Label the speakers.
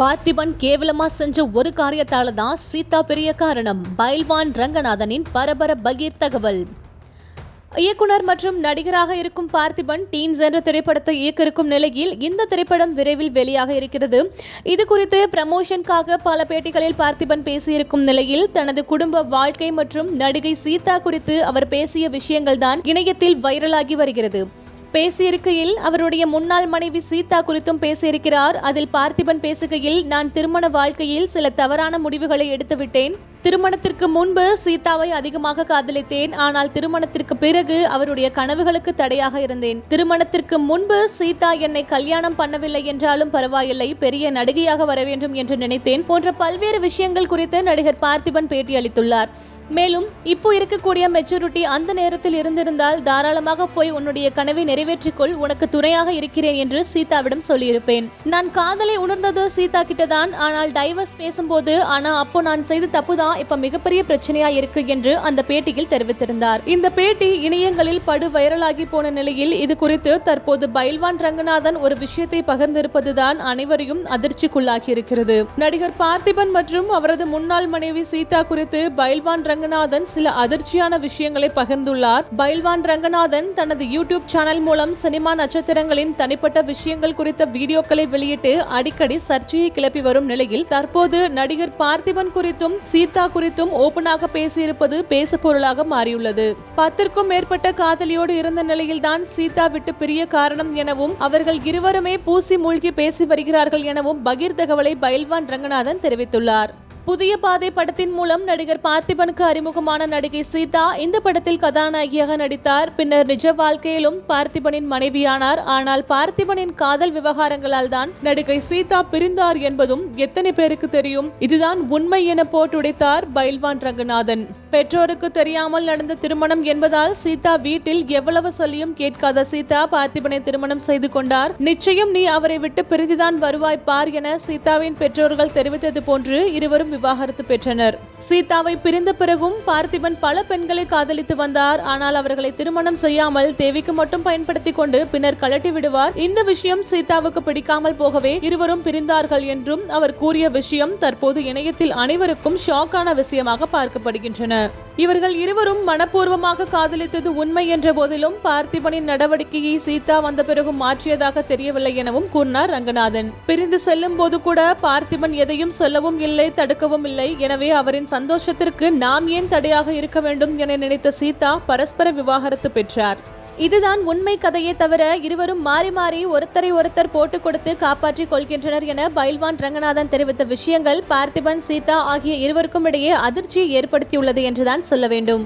Speaker 1: பார்த்திபன் கேவலமா செஞ்ச ஒரு காரியத்தால தான் சீதா பெரிய காரணம். பைல்வான் ரங்கநாதனின் பரபர பகீர் தகவல். இயக்குனர் மற்றும் நடிகராக இருக்கும் பார்த்திபன் டீன்ஸ் என்ற திரைப்படத்தை இயக்க இருக்கும் நிலையில் இந்த திரைப்படம் விரைவில் வெளியாக இருக்கிறது. இது குறித்து ப்ரமோஷனுக்காக பல பேட்டிகளில் பார்த்திபன் பேசியிருக்கும் நிலையில் தனது குடும்ப வாழ்க்கை மற்றும் நடிகை சீதா குறித்து அவர் பேசிய விஷயங்கள் தான் இணையத்தில் வைரலாகி வருகிறது. பேசியிருக்கையில் அவருடைய முன்னாள் மனைவி சீதா குறித்தும் பேசியிருக்கிறார். அதில் பார்த்திபன் பேசுகையில் நான் திருமண வாழ்க்கையில் சில தவறான முடிவுகளை எடுத்துவிட்டேன். திருமணத்திற்கு முன்பு சீதாவை அதிகமாக காதலித்தேன். ஆனால் திருமணத்திற்கு பிறகு அவருடைய கனவுகளுக்கு தடையாக இருந்தேன். திருமணத்திற்கு முன்பு சீதா என்னை கல்யாணம் பண்ணவில்லை என்றாலும் பரவாயில்லை. பெரிய நடிகையாக வர வேண்டும் என்று நினைத்தேன். போன்ற பல்வேறு விஷயங்கள் குறித்து நடிகர் பார்த்திபன் பேட்டியளித்துள்ளார். மேலும் இப்போ இருக்கக்கூடிய மெச்சூரிட்டி அந்த நேரத்தில் இருந்திருந்தால் தாராளமாக போய் உன்னுடைய கனவை நிறைவேற்றிக்கொள் உனக்கு துணையாக இருக்கிறேன் என்று சீதாவிடம் சொல்லியிருப்பேன். நான் காதலை உணர்ந்தது சீதா கிட்டதான் ஆனால் டைவர்ஸ் பேசும்போது ஆனா அப்போ நான் செய்த தப்பு தான் இப்ப மிகப்பெரிய பிரச்சனையா இருக்கு என்று அந்த பேட்டியில் தெரிவித்திருந்தார். இந்த பேட்டி இணையங்களில் படு வைரலாகி போன நிலையில் இது குறித்து தற்போது பைல்வான் ரங்கநாதன் ஒரு விஷயத்தை பகிர்ந்திருப்பதுதான் அனைவரையும் அதிர்ச்சிக்குள்ளாகி இருக்கிறது நடிகர் பார்த்திபன் மற்றும் அவரது முன்னாள் மனைவி சீதா குறித்து பைல்வான் ரங்க ரங்கநாதன் சில அதிர்ச்சியான விஷயங்களை பகிர்ந்துள்ளார். பைல்வான் ரங்கநாதன் தனது யூடியூப் சேனல் மூலம் சினிமா நட்சத்திரங்களின் தனிப்பட்ட விஷயங்கள் குறித்த வீடியோக்களை வெளியிட்டு அடிக்கடி சர்ச்சையை கிளப்பி வரும் நிலையில் தற்போது நடிகர் பார்த்திபன் குறித்தும் சீதா குறித்தும் ஓபனாக பேசியிருப்பது பேசுபொருளாக மாறியுள்ளது. பத்திற்கும் மேற்பட்ட காதலியோடு இருந்த நிலையில்தான் சீதா விட்டு பிரிய காரணம் எனவும் அவர்கள் இருவருமே பூசி மூழ்கி பேசி வருகிறார்கள் எனவும் பகீர் தகவலை பைல்வான் ரங்கநாதன் தெரிவித்துள்ளார். புதிய பாதை படத்தின் மூலம் நடிகர் பார்த்திபனுக்கு அறிமுகமான நடிகை சீதா இந்த படத்தில் கதாநாயகியாக நடித்தார். பின்னர் நிஜ வாழ்க்கையிலும் பார்த்திபனின் மனைவியானார். ஆனால் பார்த்திபனின் காதல் விவகாரங்களால் தான் நடிகை சீதா பிரிந்தார் என்பதும் எத்தனை பேருக்கு தெரியும்? இதுதான் உண்மை என போட்டுடைத்தார் பைல்வான் ரங்கநாதன். பெற்றோருக்கு தெரியாமல் நடந்த திருமணம் என்பதால் சீதா வீட்டில் எவ்வளவு சொல்லியும் கேட்காத சீதா பார்த்திபனை திருமணம் செய்து கொண்டார். நிச்சயம் நீ அவரை விட்டு பிரிந்துதான் வருவாய் பார் என சீதாவின் பெற்றோர்கள் தெரிவித்தது போன்று இருவரும் விவாகரத்து பெற்றனர் சீதாவை பிரிந்த பிறகும் பார்த்திபன் பல பெண்களை காதலித்து வந்தார். ஆனால் அவர்களை திருமணம் செய்யாமல் தேவிக்கு மட்டும் பயன்படுத்திக் கொண்டு பின்னர் கழட்டி விடுவார். இந்த விஷயம் சீதாவுக்கு பிடிக்காமல் போகவே இருவரும் பிரிந்தார்கள் என்றும் அவர் கூறிய விஷயம் தற்போது இணையத்தில் அனைவருக்கும் ஷாக்கான விஷயமாக பார்க்கப்படுகின்றன. இவர்கள் இருவரும் மனப்பூர்வமாக காதலித்தது உண்மை என்ற போதிலும் பார்த்திபனின் நடவடிக்கையை சீதா வந்த பிறகு மாற்றியதாக தெரியவில்லை எனவும் கூறினார் ரங்கநாதன். பிரிந்து செல்லும் போது கூட பார்த்திபன் எதையும் சொல்லவும் இல்லை தடுக்கவும் இல்லை. எனவே அவரின் சந்தோஷத்திற்கு நாம் ஏன் தடையாக இருக்க வேண்டும் என நினைத்த சீதா பரஸ்பர விவாகரத்து பெற்றார். இதுதான் உண்மை கதையே தவிர இருவரும் மாறி மாறி ஒருத்தரை ஒருத்தர் போட்டுக் கொடுத்து காப்பாற்றிக் கொள்கின்றனர் என பைல்வான் ரங்கநாதன் தெரிவித்த விஷயங்கள் பார்த்திபன் சீதா ஆகிய இருவருக்கும் இடையே அதிர்ச்சியை ஏற்படுத்தியுள்ளது என்றுதான் சொல்ல வேண்டும்.